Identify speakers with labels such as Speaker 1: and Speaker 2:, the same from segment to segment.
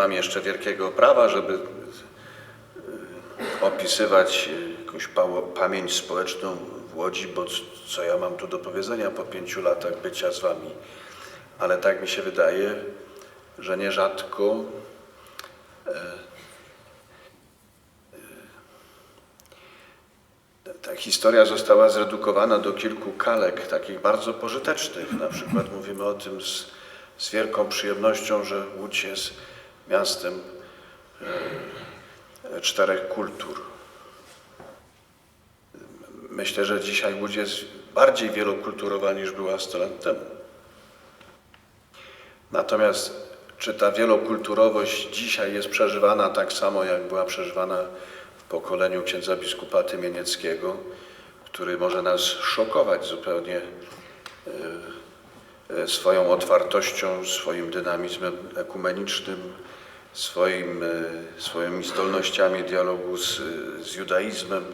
Speaker 1: mam jeszcze wielkiego prawa, żeby y, opisywać y, jakąś pamięć społeczną w Łodzi, bo co ja mam tu do powiedzenia po pięciu latach bycia z wami. Ale tak mi się wydaje, że nierzadko ta historia została zredukowana do kilku kalek, takich bardzo pożytecznych. Na przykład mówimy o tym z, z wielką przyjemnością, że Łódź jest miastem e, czterech kultur. Myślę, że dzisiaj jest bardziej wielokulturowa niż była 100 lat temu. Natomiast czy ta wielokulturowość dzisiaj jest przeżywana tak samo, jak była przeżywana w pokoleniu księdza biskupa Tymienieckiego, który może nas szokować zupełnie e, e, swoją otwartością, swoim dynamizmem ekumenicznym, swoim, e, swoimi zdolnościami dialogu z, z judaizmem.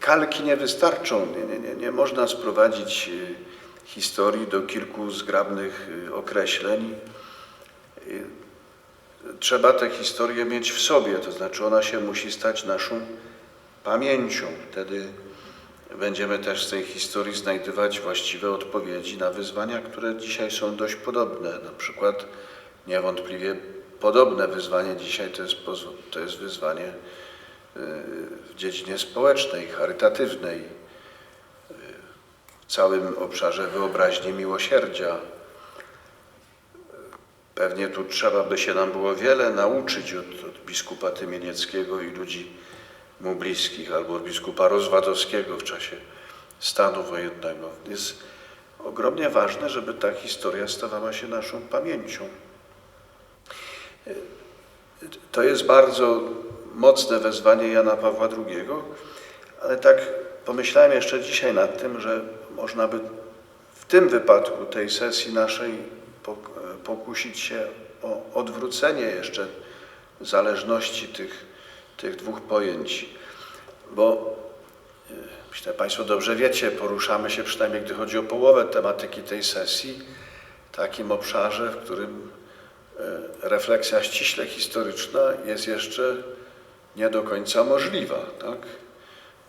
Speaker 1: Kalki nie wystarczą. Nie, nie, nie, można sprowadzić y, historii do kilku zgrabnych określeń. Trzeba tę historię mieć w sobie, to znaczy ona się musi stać naszą pamięcią. Wtedy będziemy też z tej historii znajdywać właściwe odpowiedzi na wyzwania, które dzisiaj są dość podobne. Na przykład niewątpliwie podobne wyzwanie dzisiaj to jest, to jest wyzwanie w dziedzinie społecznej, charytatywnej, w całym obszarze wyobraźni miłosierdzia. Pewnie tu trzeba by się nam było wiele nauczyć od, od biskupa Tymienieckiego i ludzi mu bliskich, albo biskupa Rozwadowskiego w czasie stanu wojennego. Jest ogromnie ważne, żeby ta historia stawała się naszą pamięcią. To jest bardzo mocne wezwanie Jana Pawła II, ale tak pomyślałem jeszcze dzisiaj nad tym, że można by w tym wypadku tej sesji naszej pok- pokusić się o odwrócenie jeszcze zależności tych, tych dwóch pojęć, bo e, myślę, Państwo dobrze wiecie, poruszamy się przynajmniej gdy chodzi o połowę tematyki tej sesji, w takim obszarze, w którym e, refleksja ściśle historyczna jest jeszcze nie do końca możliwa. Tak?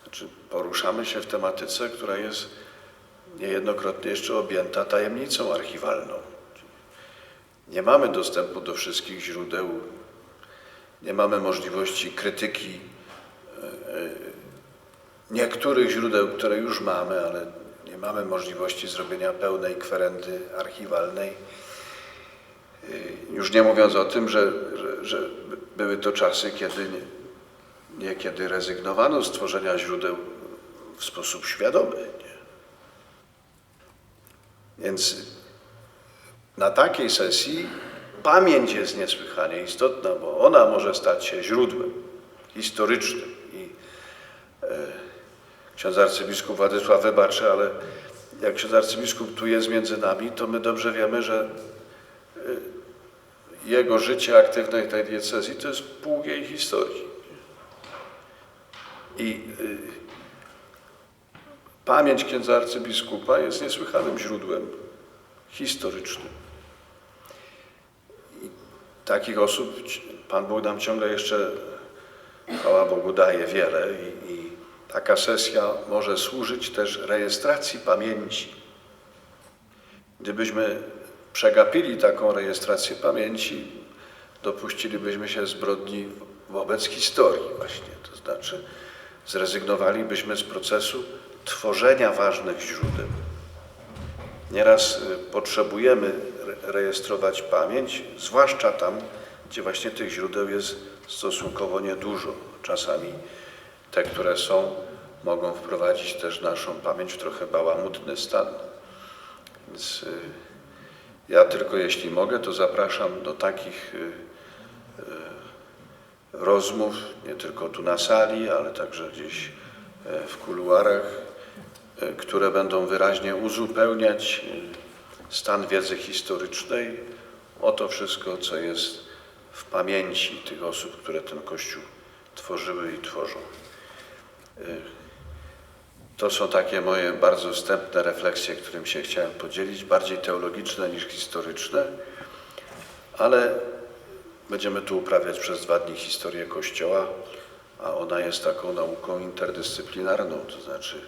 Speaker 1: Znaczy, poruszamy się w tematyce, która jest niejednokrotnie jeszcze objęta tajemnicą archiwalną. Nie mamy dostępu do wszystkich źródeł, nie mamy możliwości krytyki e, e, niektórych źródeł, które już mamy, ale nie mamy możliwości zrobienia pełnej kwerendy archiwalnej. Y, Już nie mówiąc o tym, że, że, że były to czasy, kiedy nie- niekiedy rezygnowano z tworzenia źródeł w sposób świadomy. Nie? Więc na takiej sesji pamięć jest niesłychanie istotna, bo ona może stać się źródłem historycznym. I e, ksiądz arcybiskup Władysław wybaczy, ale jak ksiądz arcybiskup tu jest między nami, to my dobrze wiemy, że jego życie aktywne w tej diecezji to jest pół jej historii. I y, pamięć księdza arcybiskupa jest niesłychanym źródłem historycznym. Takich osób Pan Bóg nam ciągle jeszcze, chwała Bogu, daje wiele i, i taka sesja może służyć też rejestracji pamięci. Gdybyśmy przegapili taką rejestrację pamięci, dopuścilibyśmy się zbrodni wobec historii właśnie. To znaczy zrezygnowalibyśmy z procesu tworzenia ważnych źródeł. Nieraz y, potrzebujemy re- rejestrować pamięć, zwłaszcza tam, gdzie właśnie tych źródeł jest stosunkowo niedużo. Czasami te, które są, mogą wprowadzić też naszą pamięć w trochę bałamutny stan. Więc y, ja tylko jeśli mogę, to zapraszam do takich y, rozmów, nie tylko tu na sali, ale także gdzieś e, w kuluarach, które będą wyraźnie uzupełniać y, stan wiedzy historycznej o to wszystko, co jest w pamięci tych osób, które ten Kościół tworzyły i tworzą. Y, To są takie moje bardzo wstępne refleksje, którym się chciałem podzielić, bardziej teologiczne niż historyczne, ale będziemy tu uprawiać przez dwa dni historię Kościoła, a ona jest taką nauką interdyscyplinarną, to znaczy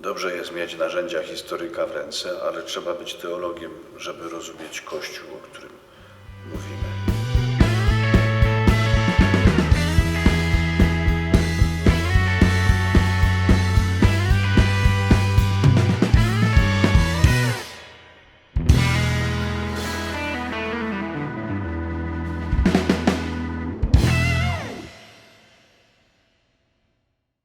Speaker 1: dobrze jest mieć narzędzia historyka w ręce, ale trzeba być teologiem, żeby rozumieć Kościół, o którym.